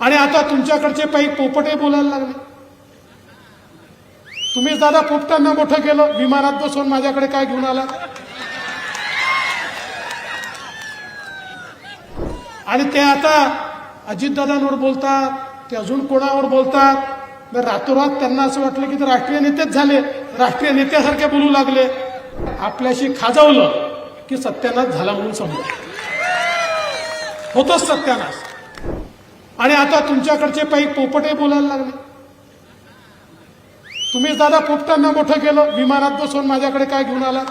आणि आता तुमच्याकडचे काही पोपटे बोलायला लागले. तुम्ही दादा पोपटांना मोठं केलं विमानात बसून माझ्याकडे काय घेऊन आला आणि ते आता अजितदादांवर बोलतात ते अजून कोणावर बोलतात? रातोरात त्यांना असं वाटलं की ते राष्ट्रीय नेतेच झाले राष्ट्रीय नेत्यासारखे बोलू लागले. आपल्याशी खाजवलं की सत्यानाश झाला म्हणून समजा. होतोच सत्यानाश. आणि आता तुमच्याकडचे काही पोपटे बोलायला लागले. तुम्ही दादा पोपटांना मोठं केलं विमानात बसून माझ्याकडे काय घेऊन आला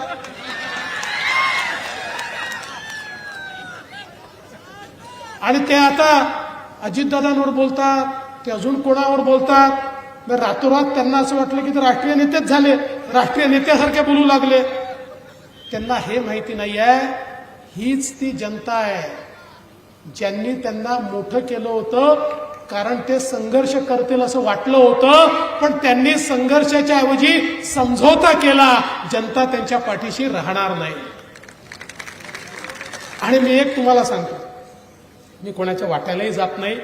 आणि ते आता अजितदादांवर बोलतात ते अजून कोणावर बोलतात? रातोरात त्यांना असं वाटलं की ते राष्ट्रीय नेतेच झाले राष्ट्रीय नेत्यासारखे बोलू लागले. त्यांना हे माहिती नाही आहे हीच ती जनता आहे. ज्यांनी त्यांना मोठं केलं होतं कारण ते संघर्ष करतील असं वाटलं होतं पण त्यांनी संघर्षाच्या ऐवजी समझोता केला जनता त्यांच्या पाठीशी राहणार नाही. आणि मी एक तुम्हाला सांगतो. मी कोणाच्या वाट्यालाही जात नाही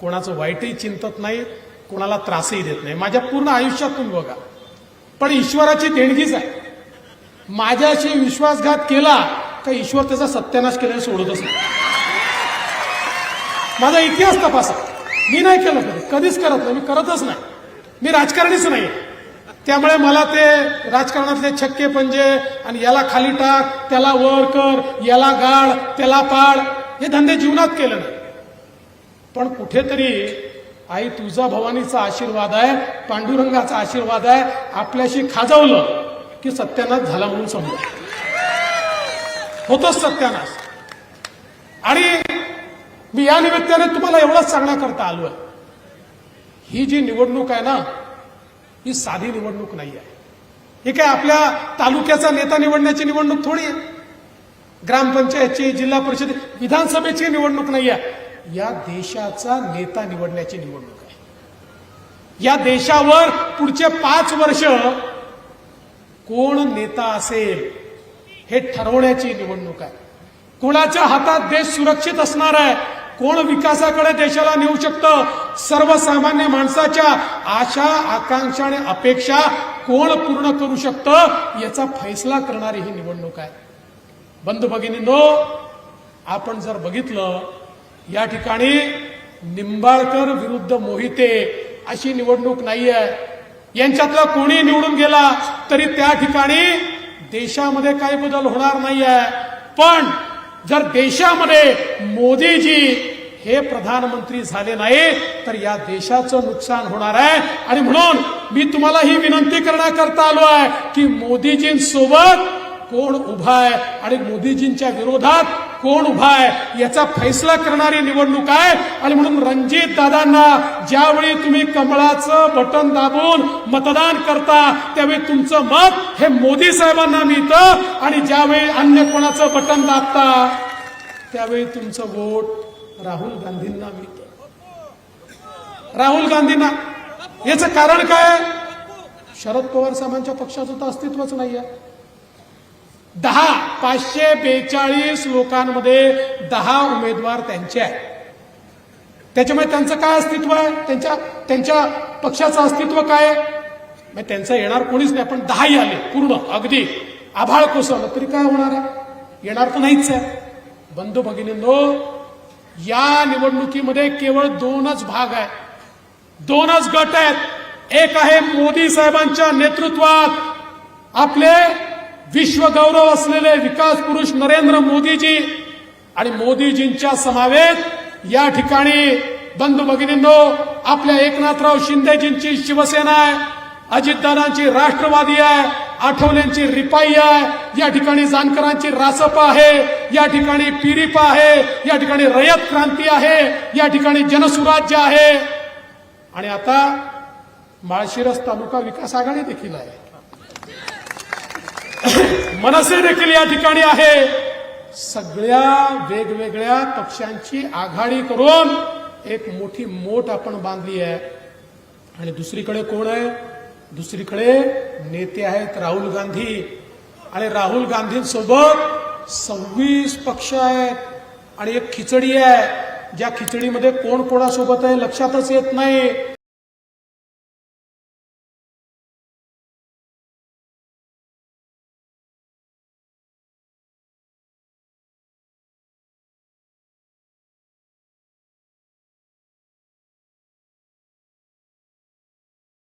कोणाचं वाईटही चिंतत नाही कोणाला त्रासही देत नाही. माझ्या पूर्ण आयुष्यात तुम्ही बघा. पण ईश्वराची देणगीच आहे. माझ्याशी विश्वासघात केला तर ईश्वर त्याचा सत्यानाश केल्याने सोडतच नाही. माझा इतिहास तपासा. मी नाही केलं कधी. कधीच करत नाही. मी करतच नाही. मी राजकारणीच नाही. त्यामुळे मला ते राजकारणातले छक्के पंजे आणि याला खाली टाक त्याला वर कर याला गाळ त्याला पाड हे धंदे जीवनात केले नाही. पण कुठेतरी आई तुझा भवानीचा आशीर्वाद आहे पांडुरंगाचा आशीर्वाद आहे आपल्याशी खाजवलं की सत्यानाश झाला म्हणून समजा. होतोच सत्यानाश. आणि मी या निमित्ताने तुम्हाला एवढंच सांगण्याकरता आहे ही जी निवडणूक आहे ना ही साधी निवडणूक नाही आहे. ही काय आपल्या तालुक्याचा नेता निवडण्याची निवडणूक थोडी आहे? ग्रामपंचायतची जिल्हा परिषद विधानसभेची निवडणूक नाही आहे. या देशाचा नेता निवडण्याची निवडणूक आहे. या देशावर पुढचे पाच वर्ष कोण नेता असेल हे ठरवण्याची निवडणूक आहे. कोणाच्या हातात देश सुरक्षित असणार आहे कोण विकासाकडे देशाला नेऊ शकतं? सर्वसामान्य माणसाच्या आशा आकांक्षा आणि अपेक्षा कोण पूर्ण करू शकतं? याचा फैसला करणारी ही निवडणूक आहे. बंधू भगिनींनो आपण जर बघितलं या ठिकाणी निंबाळकर विरुद्ध मोहिते अशी निवडणूक नाही आहे यांच्यातला कोणी निवडून गेला तरी त्या ठिकाणी देशामध्ये काही बदल होणार नाही आहे पण जर देशामध्ये मोदीजी हे प्रधानमंत्री झाले नाही तर या देशाचं नुकसान होणार आहे. आणि म्हणून मी तुम्हाला ही विनंती करण्याकरता आलो आहे की मोदीजींसोबत कोण उभा आहे आणि मोदीजींच्या विरोधात कोण उभा आहे याचा फैसला करणारी निवडणूक आहे. आणि म्हणून रणजित दादांना ज्यावेळी तुम्ही कमळाचं बटन दाबून मतदान करता त्यावेळी तुमचं मत हे मोदी साहेबांना मिळतं. आणि ज्यावेळी अन्य कोणाचं बटन दाबता त्यावेळी तुमचं वोट राहुल गांधींना मिळत. राहुल गांधींना. याचं कारण काय शरद पवार साहेबांच्या पक्षाचं तर अस्तित्वच नाहीये. दहा पाचशे बेचाळीस लोकांमध्ये दहा उमेदवार त्यांचे आहे त्याच्यामुळे त्यांचं काय अस्तित्व आहे? त्यांच्या त्यांच्या पक्षाचं अस्तित्व काय आहे? मग त्यांचं येणार कोणीच नाही. पण दहाही आले पूर्ण अगदी. आभाळ कोसळलं तरी काय होणार आहे? येणार तर नाहीच आहे. बंधू भगिनींनो या निवडणुकीमध्ये केवळ दोनच भाग आहे दोनच गट आहेत. एक आहे मोदी साहेबांच्या नेतृत्वात आपले विश्वगौरव असलेले विकास पुरुष नरेंद्र मोदीजी आणि मोदीजींच्या समावेत या ठिकाणी बंधू भगिनींनो आपल्या एकनाथराव शिंदेजींची शिवसेना आहे अजितदादांची राष्ट्रवादी आहे आठवण्यांची रिपाई आहे या ठिकाणी जानकरांची रासप आहे या ठिकाणी पिरीप आहे या ठिकाणी रयत क्रांती आहे या ठिकाणी जनसुराज्य आहे. आणि आता माळशिरस तालुका विकास आघाडी देखील आहे. मनसे देखील या ठिकाणी आहे. सगळ्या वेगवेगळ्या पक्षांची आघाडी करून एक मोठी मोठ आपण बांधली आहे. आणि दुसरीकडे कोण आहे? दुसरीकडे नेते आहेत राहुल गांधी. आणि राहुल गांधींसोबत सव्वीस पक्ष आहेत. आणि एक खिचडी आहे. ज्या खिचडीमध्ये कोण कोणासोबत आहे लक्षातच येत नाही.